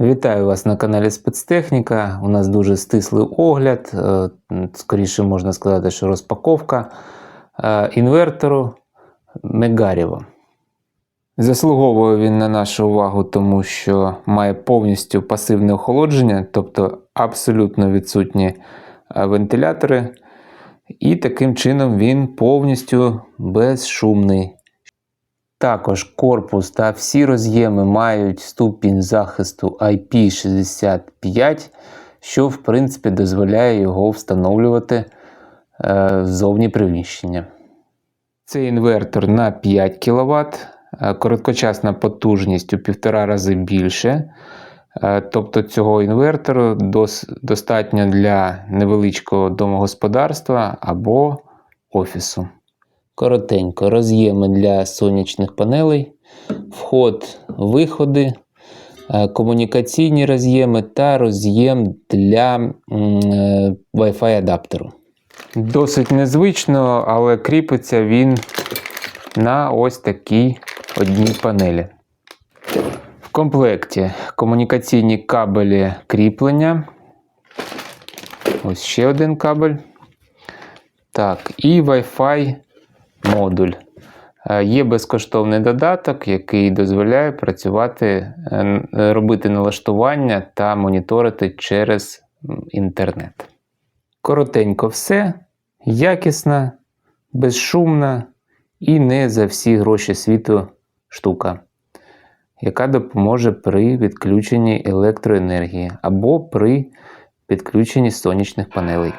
Вітаю вас на каналі Спецтехніка. У нас дуже стислий огляд, е, скоріше можна сказати, що розпаковка е, інвертору Мегарєва. Заслуговує він на нашу увагу, тому що має повністю пасивне охолодження, тобто абсолютно відсутні е, вентилятори, і таким чином він повністю безшумний. Також корпус та всі роз'єми мають ступінь захисту IP65, що в принципі дозволяє його встановлювати е, ззовні приміщення. Це інвертор на 5 кВт, е, короткочасна потужність у півтора рази більше. Е, Тобто цього інвертору дос- достатньо для невеличкого домогосподарства або офісу. Коротенько, роз'єми для сонячних панелей, вход, виходи, е, комунікаційні роз'єми та роз'єм для е, Wi-Fi адаптеру. Досить незвично, але кріпиться він на ось такій одній панелі. В комплекті комунікаційні кабелі кріплення. Ось ще один кабель. Так, і Wi-Fi модуль. Е, Є безкоштовний додаток, який дозволяє працювати, е, е, робити налаштування та моніторити через інтернет. Коротенько все, якісна, безшумна і не за всі гроші світу штука, яка допоможе при відключенні електроенергії або при підключенні сонячних панелей.